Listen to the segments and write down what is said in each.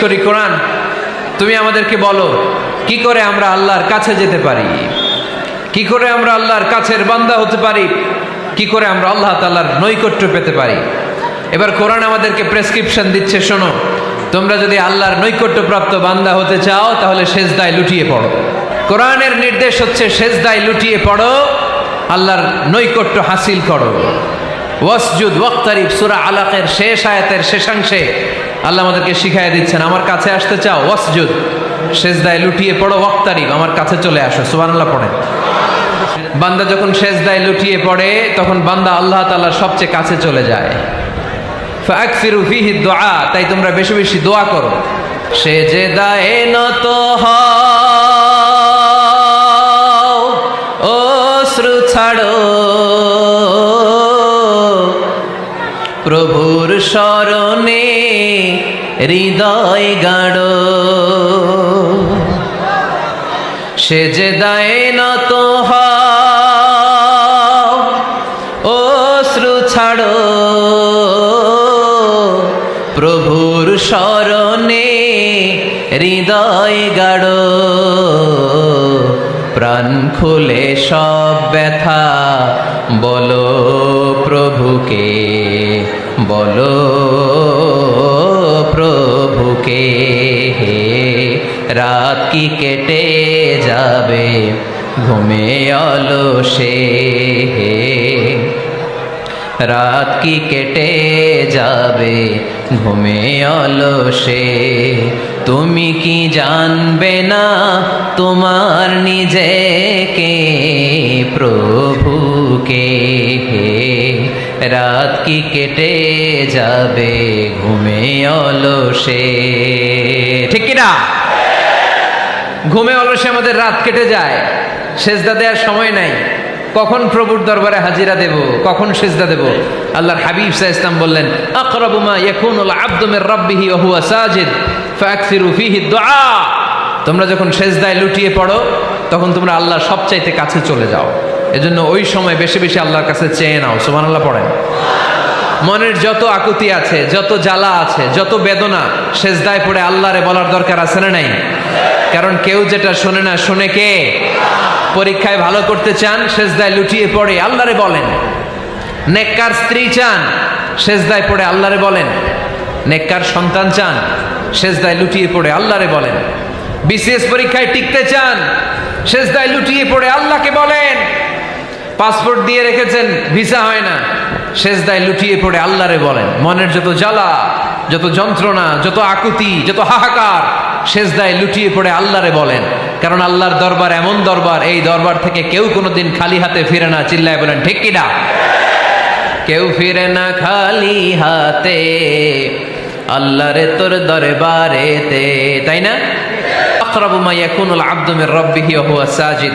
করি, কোরআন। তুমি আমাদেরকে বলো, কি করে আমরা আল্লাহর কাছে যেতে পারি? কি করে আমরা আল্লাহর কাছের বান্দা হতে পারি? কি করে আমরা আল্লাহ তাআলার নৈকট্য পেতে পারি? এবার কোরআন আমাদেরকে প্রেসক্রিপশন দিচ্ছে, শোনো। তোমরা যদি আল্লাহর নৈকট্যপ্রাপ্ত বান্দা হতে চাও, তাহলে সেজদায় লুটিয়ে পড়ো। কোরআনের নির্দেশ হচ্ছে, সেজদায় লুটিয়ে পড়ো, আল্লাহর নৈকট্য হাসিল করো। ওয়াসজুদ, ওয়াক্তারিফ, সুরা আলাকের শেষ আয়াতের শেষাংশে আল্লাহ আমাদেরকে শিখাই দিচ্ছেন, আমার কাছে আসতে চাও, ওয়াসজুদ, সেজদায় লুটিয়ে পড়ো, ওয়াক্তারিফ, আমার কাছে চলে আসো। সুবহানাল্লাহ পড়েন। বান্দা যখন সেজদায় লুটিয়ে পড়ে, তখন বান্দা আল্লাহ তাআলার সবচেয়ে কাছে চলে যায়। ফাকসিরু ফিহি দোয়া, তাই তোমরা বেশি বেশি দোয়া করো। সে যে দায়ে নত হও প্রভুর স্মরণে হৃদয় গাড়ো সে যে দায়ে নত হও অশ্রু ছাড়ো। প্রভুর স্মরণে হৃদয় গাড়ো প্রাণ খুলে সব ব্যথা, বলো প্রভুকে বলো, প্রভুকে, হে, রাত কি কেটে যাবে? ঘুমে অলসে রাত কি কেটে যাবে? ঘুমে অলসে তুমি কি জানবে না তোমার নিজেকে, প্রভুকে রাত কি কেটে যাবে? ঘুমে অলসে। ঠিক কিনা? ঘুমে অলসে আমাদের রাত কেটে যায়। সেজদা দেওয়ার সময় নাই। কখন প্রভুর দরবারে হাজিরা দেব? কখন সেজদা দেব? আল্লাহর হাবিব সাহ ইসলাম বললেন আকরাবুমা ইয়াকুনুল আবদু মির রাব্বিহি ওয়া হুয়া সাজিদ ফাকসিরু ফিহি দুআ। তোমরা যখন সেজদায় লুটিয়ে পড়ো, তখন তোমরা আল্লাহর সবচাইতে কাছে চলে যাও। এজন্য ওই সময় বেশি বেশি আল্লাহর কাছে চেয়ে নাও, সুবহানাল্লাহ পড়েন। মনের যত আকুতি আছে, যত জ্বালা আছে, যত বেদনা সেজদায় পড়ে আল্লাহরে বলার দরকার আছে না নাই? কারণ কেউ যেটা শোনে না, শোনে কে? পরীক্ষায় ভালো করতে চান, সেজদায় লুটিয়ে পড়ে, আল্লাহরে বলেন। নেককার স্ত্রী চান, সেজদায় পড়ে আল্লাহরে বলেন। নেককার সন্তান চান, সেজদায় লুটিয়ে পড়ে আল্লাহরে বলেন। বিসিএস পরীক্ষায় টিকতে চান, সেজদায় লুটিয়ে পড়ে আল্লাহকে বলেন। পাসপোর্ট দিয়ে রেখেছেন, ভিসা হয় না। সেজদায় লুটিয়ে পড়ে আল্লাহরে বলেন, মনের যত জ্বালা, যত যন্ত্রণা, যত আকুতি, যত হাহাকার, সেজদায় লুটিয়ে পড়ে আল্লাহরে বলেন। কারণ আল্লাহর দরবার এমন দরবার, এই দরবার থেকে কেউ কোনোদিন খালি হাতে ফিরে না। চিল্লায় বলেন, ঠিক কিনা কেউ ফিরে না খালি হাতে আল্লাহ আল্লাহরে তোর দরবারেতে। তাই না? আকরাবু মা ইয়াকুনুল আবদু মির রাব্বিহি ওয়া সাজিদ।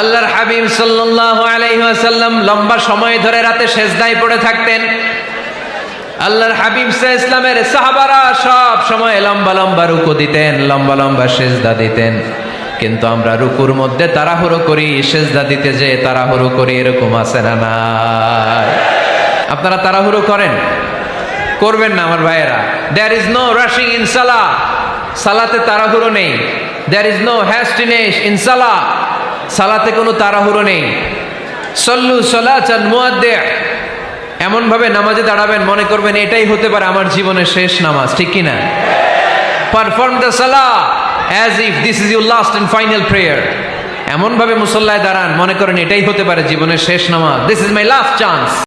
আল্লাহর হাবিব সাল্লাল্লাহু আলাইহি ওয়াসাল্লাম লম্বা সময় ধরে রাতে সেজদায় পড়ে থাকতেন। আল্লাহর হাবিব সাহ ইসলামের সাহাবারা সব সময় লম্বা লম্বা রুকু দিতেন, লম্বা লম্বা সেজদা দিতেন। কিন্তু আমরা রুকুর মধ্যে তাড়াহুড়ো করি, সেজদা দিতে যে তাড়াহুড়ো করি এরকম আছে না নাই? আপনারা তাড়াহুড়ো করেন? করবেন না আমার ভাইয়েরা। There is no rushing in salah সালাতে তাড়াহুড়ো নেই। There is no hastiness in salah সালাতে কোনো তাড়াহুড়ো নেই। সল্লু সলাচান মুয়াদ্দে। এমনভাবে নামাজে দাঁড়াবেন, মনে করবেন এটাই হতে পারে আমার জীবনের শেষ নামাজ, ঠিক কিনা? Perform the salah as if this is your last and final prayer এমনভাবে মুসল্লায় দাঁড়ান, মনে করেন এটাই হতে পারে জীবনের শেষ নামাজ। This is my last chance